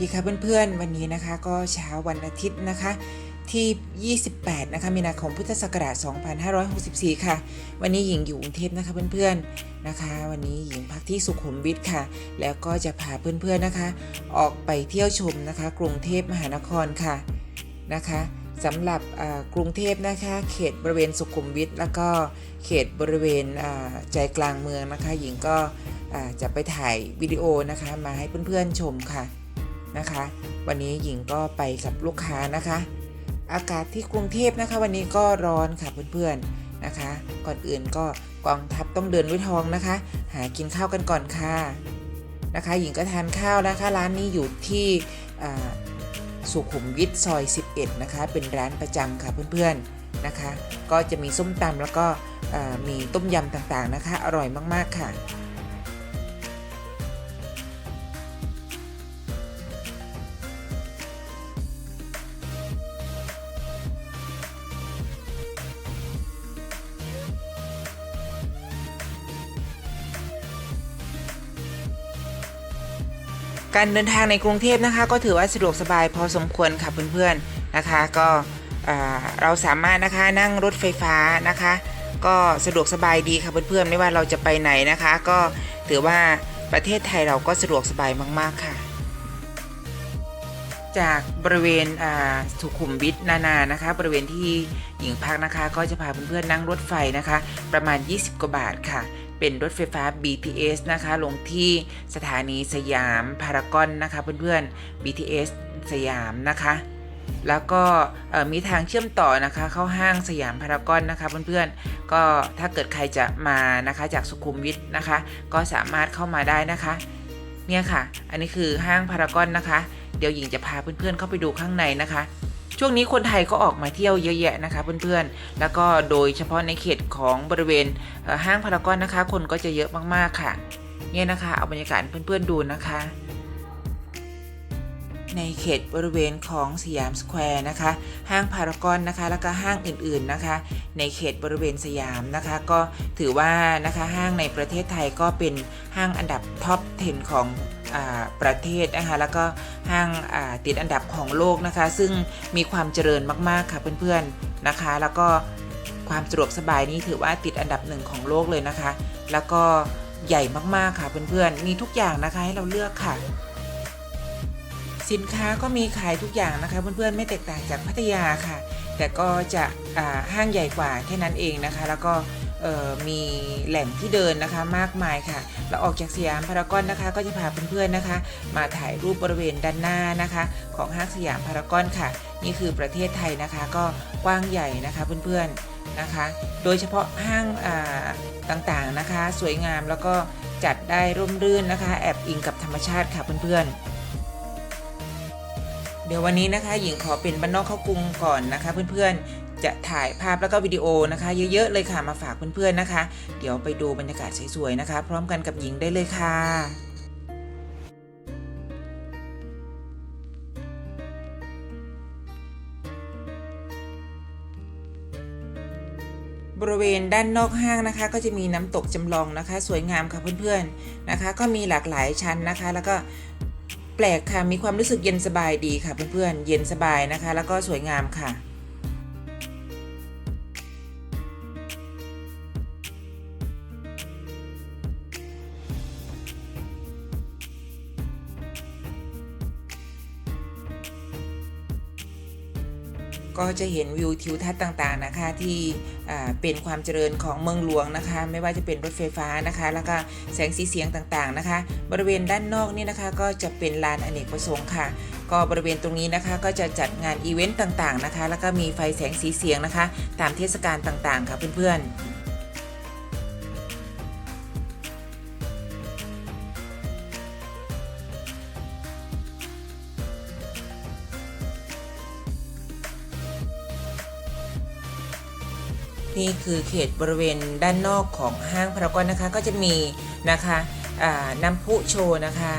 ดีค่ะเพื่อนๆ วันนี้นะคะก็เช้าวันอาทิตย์นะคะ ที่ 28 นะคะมีนาคมพุทธศักราช 2564 ค่ะ วันนี้หญิงอยู่กรุงเทพนะคะเพื่อนๆนะคะ วันนี้หญิงพักที่สุขุมวิทค่ะ แล้วก็จะพาเพื่อนๆนะคะ ออกไปเที่ยวชมนะคะ กรุงเทพมหานครค่ะนะคะสำหรับกรุงเทพนะคะเขตบริเวณสุขุมวิทแล้วก็เขตบริเวณใจกลางเมืองนะคะ หญิงก็จะไปถ่ายวิดีโอนะคะมาให้เพื่อนๆชมค่ะ นะคะ วันนี้หญิงก็ไปกับลูกค้านะคะ อากาศที่กรุงเทพนะคะ วันนี้ก็ร้อนค่ะเพื่อนๆนะคะ ก่อนอื่นก็กองทัพต้องเดินด้วยทองนะคะ หากินข้าวกันก่อนค่ะนะคะ หญิงก็ทานข้าวนะคะ ร้านนี้อยู่ที่สุขุมวิทซอย 11 นะคะ เป็นร้านประจำค่ะเพื่อนๆนะคะ ก็จะมีส้มตำแล้วก็มีต้มยำต่างๆนะคะ อร่อยมากๆค่ะ การเดินทางในกรุงเทพนะคะ ก็ถือว่าสะดวกสบายพอสมควรค่ะเพื่อนๆนะคะ ก็เราสามารถนะคะนั่งรถไฟฟ้านะคะ ก็สะดวกสบายดีค่ะเพื่อนๆไม่ว่าเราจะไปไหนนะคะ ก็ถือว่าประเทศไทยเราก็สะดวกสบายมากๆค่ะ จากบริเวณสุขุมวิทนานานะคะ บริเวณที่หญิงพักนะคะ ก็จะพาเพื่อนๆนั่งรถไฟนะคะ ประมาณ 20 กว่าบาทค่ะ เป็นรถไฟฟ้า BTS นะคะ ลงที่สถานีสยามพารากอนนะคะเพื่อนๆ BTS สยามนะคะ แล้วก็มีทางเชื่อมต่อนะคะ เข้าห้างสยามพารากอนนะคะเพื่อนๆ ก็ถ้าเกิดใครจะมานะคะจากสุขุมวิทนะคะ ก็สามารถเข้ามาได้นะคะเนี่ยค่ะ อันนี้คือห้างพารากอนนะคะ เดี๋ยวหญิงจะพาเพื่อนๆเข้าไปดูข้างในนะคะ ช่วงนี้คนไทยก็ออกมาเที่ยวเยอะแยะนะคะเพื่อนๆ แล้วก็โดยเฉพาะในเขตของบริเวณห้างพารากอนนะคะ คนก็จะเยอะมากๆค่ะ เนี่ยนะคะ เอาบรรยากาศเพื่อนๆดูนะคะ ในเขตบริเวณของสยามสแควร์นะคะ ห้างพารากอนนะคะ แล้วก็ห้างอื่นๆนะคะ ในเขตบริเวณสยามนะคะ ก็ถือว่านะคะห้างในประเทศไทยก็เป็นห้างอันดับท็อป 10 ของ ประเทศนะคะแล้วก็ห้างาติดอันดับของโลกนะคะ ซึ่งมีความเจริญมากๆค่ะเพื่อนๆนะคะ แล้วก็ความสะดวกสบายนี่ถือว่าติดอันดับหนึ่งของโลกเลยนะคะ แล้วก็ใหญ่มากๆค่ะเพื่อนๆมีทุกอย่างนะคะให้เราเลือกค่ะ สินค้าก็มีขายทุกอย่างนะคะ เพื่อนๆไม่แตกต่างจากพัทยาค่ะ แต่ก็จะห้างใหญ่กว่าแค่นั้นเองนะคะ แล้วก็ มีแหล่งที่เดินนะคะมากมายค่ะ เราออกจากสยามพารากอนนะคะ ก็จะพาเพื่อนๆนะคะ มาถ่ายรูปบริเวณด้านหน้านะคะ ของห้างสยามพารากอนค่ะ นี่คือประเทศไทยนะคะก็กว้างใหญ่นะคะเพื่อนๆนะคะ โดยเฉพาะห้างอ่าต่างๆนะคะ สวยงามแล้วก็จัดได้ร่มรื่นนะคะ แอบอิงกับธรรมชาติค่ะเพื่อนๆเดี๋ยววันนี้นะคะหญิงขอเป็นบ้านนอกเข้ากรุงก่อนนะคะเพื่อนๆ จะถ่ายภาพแล้วก็วิดีโอนะคะ เยอะๆเลยค่ะมาฝากเพื่อนๆนะคะ เดี๋ยวไปดูบรรยากาศสวยๆนะคะ พร้อมกันกับหญิงได้เลยค่ะบริเวณด้านนอกห้างนะคะ ก็จะมีน้ำตกจำลองนะคะ สวยงามค่ะเพื่อนๆนะคะ ก็มีหลากหลายชั้นนะคะ แล้วก็แปลกค่ะมีความรู้สึกเย็นสบายดีค่ะเพื่อนๆเย็นสบายนะคะ แล้วก็สวยงามค่ะ ก็จะเห็นวิวทิวทัศน์ต่างๆนะคะ ที่เป็นความเจริญของเมืองหลวงนะคะ ไม่ว่าจะเป็นรถไฟฟ้านะคะ แล้วก็แสงสีเสียงต่างๆนะคะ บริเวณด้านนอกนี่นะคะ ก็จะเป็นลานอเนกประสงค์ค่ะ ก็บริเวณตรงนี้นะคะก็จะจัดงานอีเวนต์ต่างๆนะคะ แล้วก็มีไฟแสงสีเสียงนะคะ ตามเทศกาลต่างๆค่ะเพื่อนๆ นี่คือเขตบริเวณด้านนอกของห้างพารากอนนะคะ ก็จะมีนะคะน้ำพุโชว์นะคะ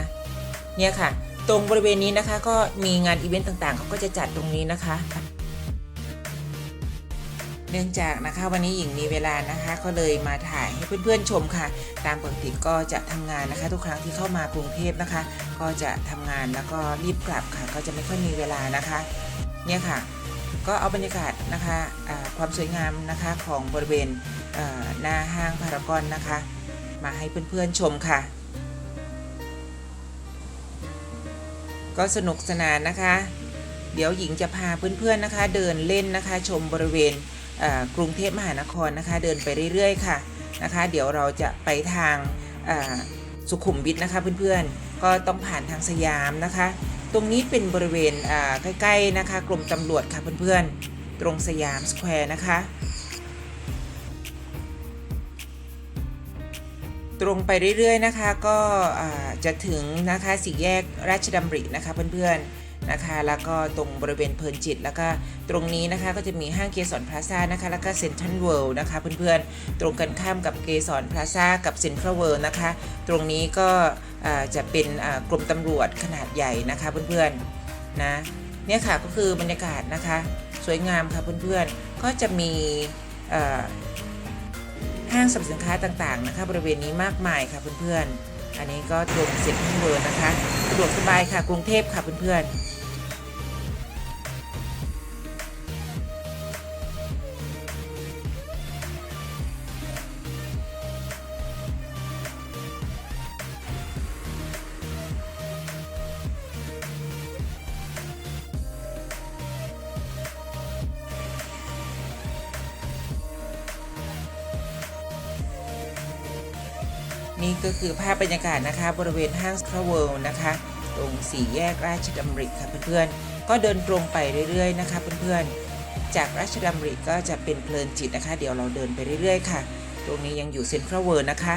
เนี่ยค่ะ ตรงบริเวณนี้นะคะก็มีงานอีเวนต์ต่างๆเขาก็จะจัดตรงนี้นะคะ เนื่องจากนะคะวันนี้หญิงมีเวลานะคะ ก็เลยมาถ่ายให้เพื่อนๆชมค่ะ ตามปกติก็จะทำงานนะคะ ทุกครั้งที่เข้ามากรุงเทพนะคะ ก็จะทำงานแล้วก็รีบกลับค่ะ ก็จะไม่ค่อยมีเวลานะคะ เนี่ยค่ะ ก็เอาบรรยากาศนะคะความสวยงามนะคะของบริเวณหน้าห้างพารากอนนะคะ มาให้เพื่อนๆชมค่ะ ก็สนุกสนานนะคะ เดี๋ยวหญิงจะพาเพื่อนๆนะคะ เดินเล่นนะคะชมบริเวณกรุงเทพมหานครนะคะ เดินไปเรื่อยๆค่ะนะคะ เดี๋ยวเราจะไปทางสุขุมวิทนะคะเพื่อนๆก็ต้องผ่านทางสยามนะคะ ตรงนี้เป็นบริเวณใกล้ๆนะคะกรมตำรวจค่ะเพื่อนๆ ตรงสยามสแควร์นะคะ ตรงไปเรื่อยๆนะคะก็จะถึงนะคะสี่แยกราชดำรินะคะเพื่อนๆ นะคะ แล้วก็ตรงบริเวณเพลินจิต แล้วก็ตรงนี้นะคะก็จะมีห้างเกสรพลาซ่านะคะ แล้วก็เซ็นทรัลเวิลด์นะคะเพื่อนๆ ตรงกันข้ามกับเกสรพลาซ่ากับเซ็นทรัลเวิลด์นะคะ ตรงนี้ก็จะเป็นกรมตำรวจขนาดใหญ่นะคะเพื่อนๆ นะเนี่ยค่ะก็คือบรรยากาศนะคะสวยงามค่ะเพื่อนๆ ก็จะมีห้างสรรพสินค้าต่างๆนะคะบริเวณนี้มากมายค่ะเพื่อนๆ อันนี้ก็ถูกเซ็นทรัลเวิร์นะคะสะดวกสบายค่ะกรุงเทพค่ะเพื่อนๆ นี่ก็คือภาพบรรยากาศนะคะ บริเวณห้างสคราเวิลด์นะคะ ตรงสี่แยกราชดำริค่ะเพื่อนๆ ก็เดินตรงไปเรื่อยๆนะคะเพื่อนๆ จากราชดำริก็จะเป็นเพลินจิตนะคะ เดี๋ยวเราเดินไปเรื่อยๆ ค่ะ ตรงนี้ยังอยู่เซ็นทรัลเวิลด์นะคะ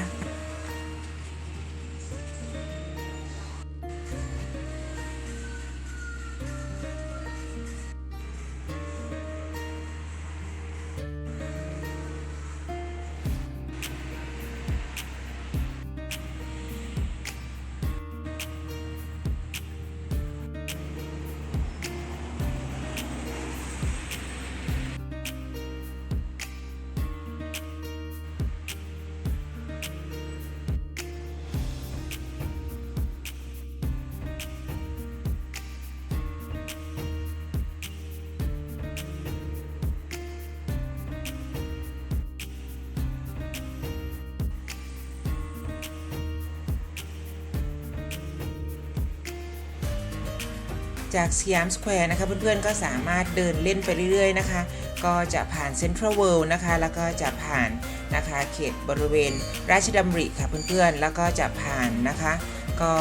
จากสยามสแควร์นะคะเพื่อนๆก็สามารถเดินเล่นไปเรื่อยๆนะคะ ก็จะผ่านเซ็นทรัลเวิลด์นะคะ แล้วก็จะผ่านนะคะเขตบริเวณราชดำริค่ะเพื่อนๆ แล้วก็จะผ่านนะคะ ก็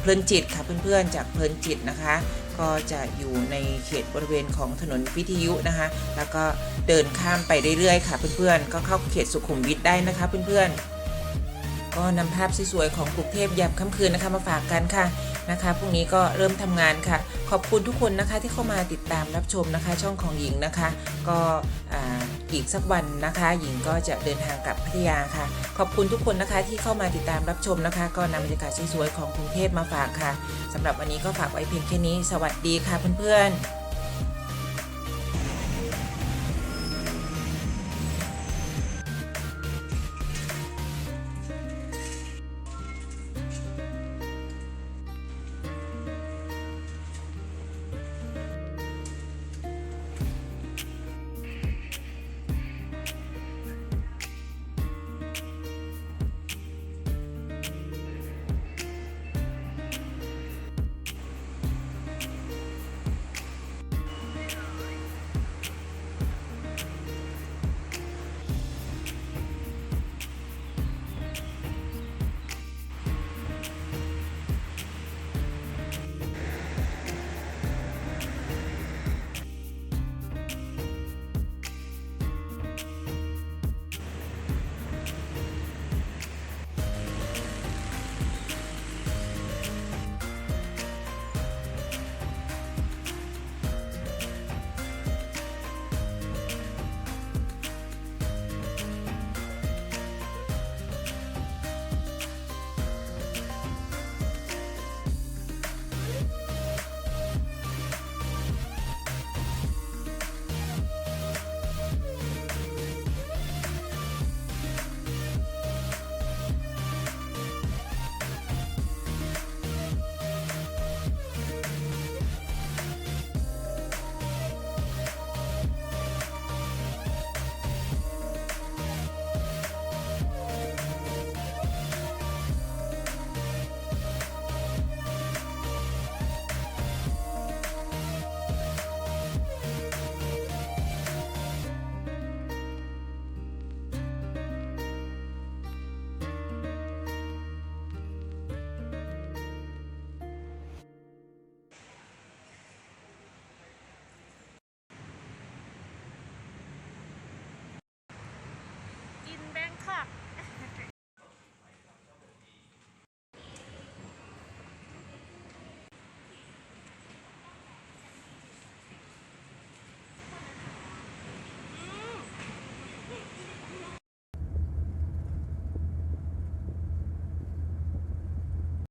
เพลินจิตค่ะเพื่อนๆ จากเพลินจิตนะคะ ก็จะอยู่ในเขตบริเวณของถนนวิทยุนะคะ แล้วก็เดินข้ามไปเรื่อยๆค่ะเพื่อนๆ ก็เข้าเขตสุขุมวิทได้นะคะเพื่อนๆ ก็นำภาพสวยๆของกรุงเทพยามค่ำคืนนะคะมาฝากกันค่ะนะคะพรุ่งนี้ก็เริ่มทำงานค่ะ ขอบคุณทุกคนนะคะที่เข้ามาติดตามรับชมนะคะ ช่องของหญิงนะคะ ก็อีกสักวันนะคะ หญิงก็จะเดินทางกลับพัทยาค่ะ ขอบคุณทุกคนนะคะที่เข้ามาติดตามรับชมนะคะ ก็นำบรรยากาศสวยๆของกรุงเทพมาฝากค่ะสำหรับวันนี้ก็ฝากไว้เพียงแค่นี้ สวัสดีค่ะเพื่อนๆ